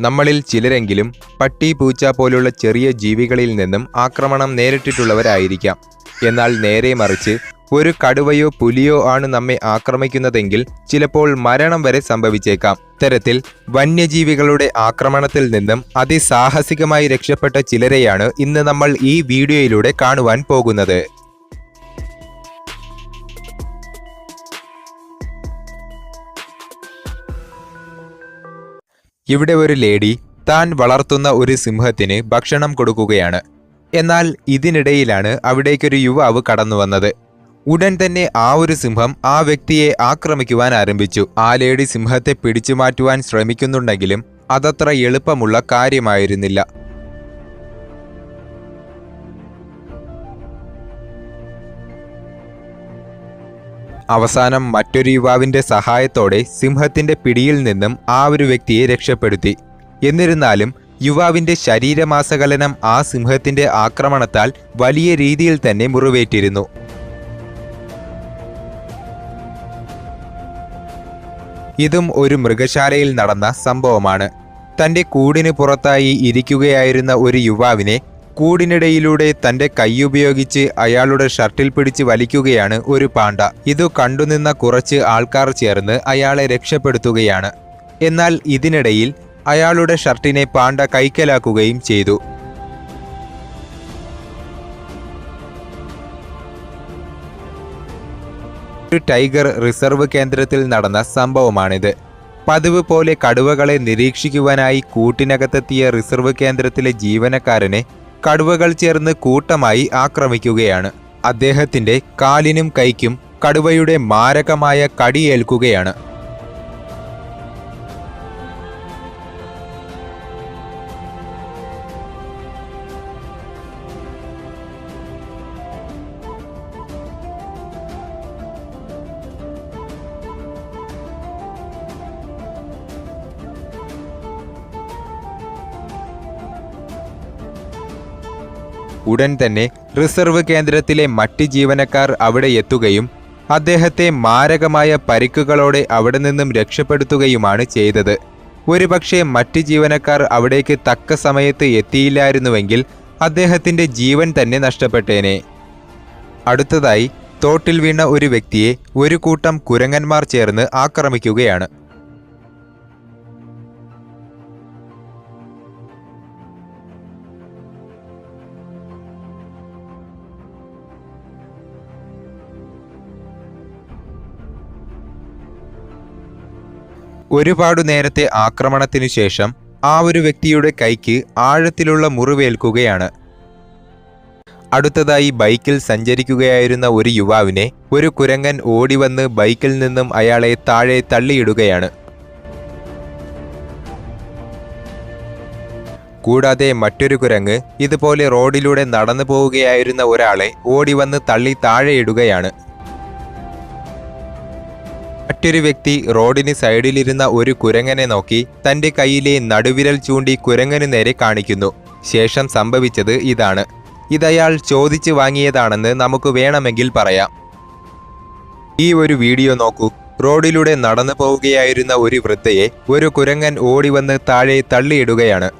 നമ്മളിൽ ചിലരെങ്കിലും പട്ടി പൂച്ച പോലുള്ള ചെറിയ ജീവികളിൽ നിന്നും ആക്രമണം നേരിട്ടിട്ടുള്ളവരായിരിക്കാം. എന്നാൽ നേരെ മറിച്ച് ഒരു കടുവയോ പുലിയോ ആണ് നമ്മെ ആക്രമിക്കുന്നതെങ്കിൽ ചിലപ്പോൾ മരണം വരെ സംഭവിച്ചേക്കാം. ഇത്തരത്തിൽ വന്യജീവികളുടെ ആക്രമണത്തിൽ നിന്നും അതിസാഹസികമായി രക്ഷപ്പെട്ട ചിലരെയാണ് ഇന്ന് നമ്മൾ ഈ വീഡിയോയിലൂടെ കാണുവാൻ പോകുന്നത്. ഇവിടെ ഒരു ലേഡി താൻ വളർത്തുന്ന ഒരു സിംഹത്തിന് ഭക്ഷണം കൊടുക്കുകയാണ്. എന്നാൽ ഇതിനിടയിലാണ് അവിടേക്കൊരു യുവാവ് കടന്നു വന്നത്. ഉടൻ തന്നെ ആ ഒരു സിംഹം ആ വ്യക്തിയെ ആക്രമിക്കുവാൻ ആരംഭിച്ചു. ആ ലേഡി സിംഹത്തെ പിടിച്ചു മാറ്റുവാൻ ശ്രമിക്കുന്നുണ്ടെങ്കിലും അതത്ര എളുപ്പമുള്ള കാര്യമായിരുന്നില്ല. അവസാനം മറ്റൊരു യുവാവിന്റെ സഹായത്തോടെ സിംഹത്തിന്റെ പിടിയിൽ നിന്നും ആ ഒരു വ്യക്തിയെ രക്ഷപ്പെടുത്തി. എന്നിരുന്നാലും യുവാവിന്റെ ശരീരമാസകലനം ആ സിംഹത്തിന്റെ ആക്രമണത്താൽ വലിയ രീതിയിൽ തന്നെ മുറിവേറ്റിരുന്നു. ഇതും ഒരു മൃഗശാലയിൽ നടന്ന സംഭവമാണ്. തന്റെ കൂടിന് പുറത്തായി ഇരിക്കുകയായിരുന്ന ഒരു യുവാവിനെ കൂടിനിടയിലൂടെ തന്റെ കൈയുപയോഗിച്ച് അയാളുടെ ഷർട്ടിൽ പിടിച്ച് വലിക്കുകയാണ് ഒരു പാണ്ട ഇതു കണ്ടുനിന്ന കുറച്ച് ആൾക്കാർ ചേർന്ന് അയാളെ രക്ഷപ്പെടുത്തുകയാണ്. എന്നാൽ ഇതിനിടയിൽ അയാളുടെ ഷർട്ടിനെ പാണ്ട കൈക്കലാക്കുകയും ചെയ്തു. ഒരു ടൈഗർ റിസർവ് കേന്ദ്രത്തിൽ നടന്ന സംഭവമാണിത്. പതിവ് പോലെ കടുവകളെ നിരീക്ഷിക്കുവാനായി കൂട്ടിനകത്തെത്തിയ റിസർവ് കേന്ദ്രത്തിലെ ജീവനക്കാരനെ കടുവകൾ ചേർന്ന് കൂട്ടമായി ആക്രമിക്കുകയാണ്. അദ്ദേഹത്തിന്റെ കാലിനും കൈക്കും കടുവയുടെ മാരകമായ കടിയേൽക്കുകയാണ്. ഉടൻ തന്നെ റിസർവ് കേന്ദ്രത്തിലെ മറ്റ് ജീവനക്കാർ അവിടെ എത്തുകയും അദ്ദേഹത്തെ മാരകമായ പരിക്കുകളോടെ അവിടെ നിന്നും രക്ഷപ്പെടുത്തുകയുമാണ് ചെയ്തത്. ഒരുപക്ഷെ മറ്റ് ജീവനക്കാർ അവിടേക്ക് തക്ക സമയത്ത് എത്തിയില്ലായിരുന്നുവെങ്കിൽ അദ്ദേഹത്തിന്റെ ജീവൻ തന്നെ നഷ്ടപ്പെട്ടേനെ. അടുത്തതായി തോട്ടിൽ വീണ ഒരു വ്യക്തിയെ ഒരു കൂട്ടം കുരങ്ങന്മാർ ചേർന്ന് ആക്രമിക്കുകയാണ്. ഒരുപാടു നേരത്തെ ആക്രമണത്തിനു ശേഷം ആ ഒരു വ്യക്തിയുടെ കൈക്ക് ആഴത്തിലുള്ള മുറിവേൽക്കുകയാണ്. അടുത്തതായി ബൈക്കിൽ സഞ്ചരിക്കുകയായിരുന്ന ഒരു യുവാവിനെ ഒരു കുരങ്ങൻ ഓടിവന്ന് ബൈക്കിൽ നിന്നും അയാളെ താഴെ തള്ളിയിടുകയാണ്. കൂടാതെ മറ്റൊരു കുരങ്ങ് ഇതുപോലെ റോഡിലൂടെ നടന്നു പോവുകയായിരുന്ന ഒരാളെ ഓടിവന്ന് തള്ളി താഴെയിടുകയാണ് മറ്റൊരു വ്യക്തി റോഡിന് സൈഡിലിരുന്ന ഒരു കുരങ്ങനെ നോക്കി തന്റെ കയ്യിലെ നടുവിരൽ ചൂണ്ടി കുരങ്ങനു നേരെ കാണിക്കുന്നു. ശേഷം സംഭവിച്ചത് ഇതാണ്. ഇതയാൾ ചോദിച്ചു വാങ്ങിയതാണെന്ന് നമുക്ക് വേണമെങ്കിൽ പറയാം. ഈ ഒരു വീഡിയോ നോക്കൂ. റോഡിലൂടെ നടന്നു പോവുകയായിരുന്ന ഒരു വൃദ്ധയെ ഒരു കുരങ്ങൻ ഓടിവന്ന് താഴെ തള്ളിയിടുകയാണ്.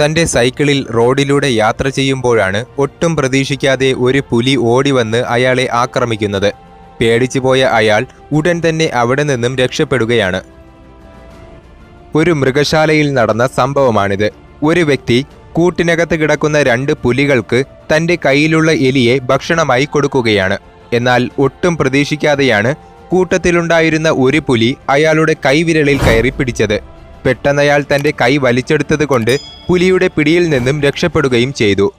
തന്റെ സൈക്കിളിൽ റോഡിലൂടെ യാത്ര ചെയ്യുമ്പോഴാണ് ഒട്ടും പ്രതീക്ഷിക്കാതെ ഒരു പുലി ഓടിവന്ന് അയാളെ ആക്രമിക്കുന്നത്. പേടിച്ചുപോയ അയാൾ ഉടൻ തന്നെ അവിടെ നിന്നും രക്ഷപ്പെടുകയാണ്. ഒരു മൃഗശാലയിൽ നടന്ന സംഭവമാണിത്. ഒരു വ്യക്തി കൂട്ടിനകത്ത് കിടക്കുന്ന രണ്ട് പുലികൾക്ക് തന്റെ കയ്യിലുള്ള എലിയെ ഭക്ഷണമായി കൊടുക്കുകയാണ്. എന്നാൽ ഒട്ടും പ്രതീക്ഷിക്കാതെയാണ് കൂട്ടത്തിലുണ്ടായിരുന്ന ഒരു പുലി അയാളുടെ കൈവിരലിൽ കയറി പിടിച്ചത്. പെട്ടെന്നയാൾ തന്റെ കൈ വലിച്ചെടുത്തത് കൊണ്ട് പുലിയുടെ പിടിയിൽ നിന്നും രക്ഷപ്പെടുകയും ചെയ്തു.